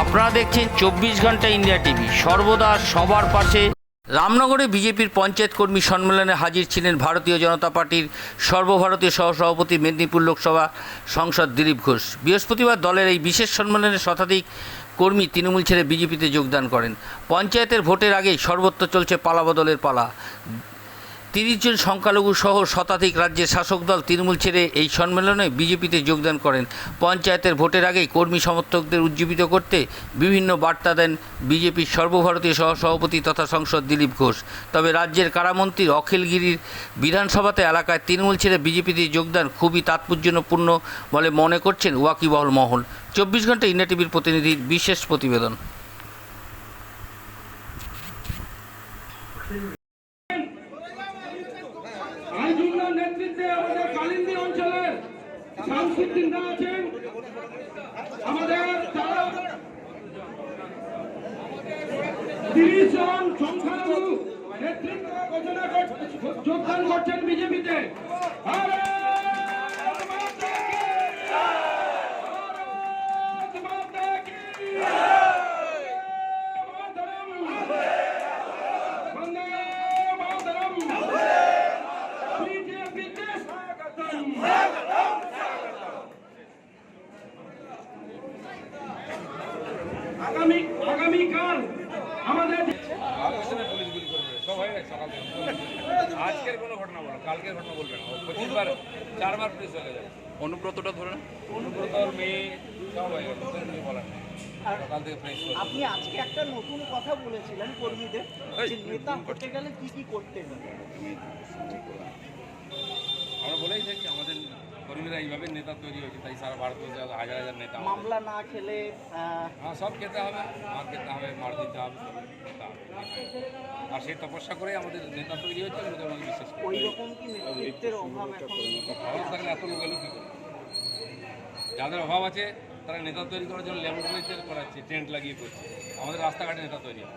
আপনারা দেখছেন চব্বিশ ঘণ্টা ইন্ডিয়া টিভি। সর্বদা সবার পাশে রামনগরে বিজেপির পঞ্চায়েত কর্মী সম্মেলনে হাজির ছিলেন ভারতীয় জনতা পার্টির সর্বভারতীয় সহসভাপতি মেদিনীপুর লোকসভা সংসদ দিলীপ ঘোষ। বৃহস্পতিবার দলের এই বিশেষ সম্মেলনে শতাধিক কর্মী তৃণমূল ছেড়ে বিজেপিতে যোগদান করেন। পঞ্চায়েতের ভোটের আগেই সর্বত্র চলছে পালাবদলের পালা। তিরিশ জন সংখ্যালঘু সহ শতাধিক রাজ্যের শাসক দল তৃণমূল ছেড়ে এই সম্মেলনে বিজেপিতে যোগদান করেন। পঞ্চায়েতের ভোটের আগেই কর্মী সমর্থকদের উজ্জীবিত করতে বিভিন্ন বার্তা দেন বিজেপির সর্বভারতীয় সহসভাপতি তথা সংসদ দিলীপ ঘোষ। তবে রাজ্যের কারামন্ত্রী অখিলগিরির বিধানসভাতে এলাকায় তৃণমূল ছেড়ে বিজেপিতে যোগদান খুবই তাৎপর্যপূর্ণ বলে মনে করছেন ওয়াকিবহল মহল। চব্বিশ ঘণ্টা ইন্ডিয়া টিভির প্রতিনিধির বিশেষ প্রতিবেদন আইজুল্লার নেতৃত্বে আমাদের কালিন্দী অঞ্চলের শামসুদ্দিনরা আছেন। আমাদের তারা তিরিশ জন সংখ্যালঘু নেতৃত্ব ঘোষণা যোগদান করছেন বিজেপিতে। ভারত আগামী আগামীকাল আমাদের গুলি আজকের কোনো ঘটনা বলো কালকের ঘটনা বলবে না। পঁচিশবার চারবার পুলিশ চলে যাবে অনুব্রতটা ধরে না। অনুব্রত মেয়ে সব হয়ে বলার নেই। প্রেস আপনি আজকে একটা নতুন কথা বলেছিলেন কর্মীদের নেতা হতে গেলে কি কি করতে হবে আমরা বলেই থাকি আমাদের এইভাবে নেতা তৈরি হয়েছে তাই সারা ভারতবর্ষে হাজার হাজার নেতা মামলা না খেলে হ্যাঁ সব খেতে হবে মার খেতে হবে মার দিতে হবে খেতে হবে। আর সেই তপস্যা করে আমাদের নেতা তৈরি হয়েছে আমাকে বিশ্বাস ওই রকম কি নেতৃত্বের অভাব ভালো থাকলে এত লোক এলো কী করে? যাদের অভাব আছে তারা নেতা তৈরি করার জন্য ল্যাবরেটরিতে করাচ্ছে টেন্ট লাগিয়ে করছে। আমাদের রাস্তাঘাটে নেতা তৈরি হয়ে।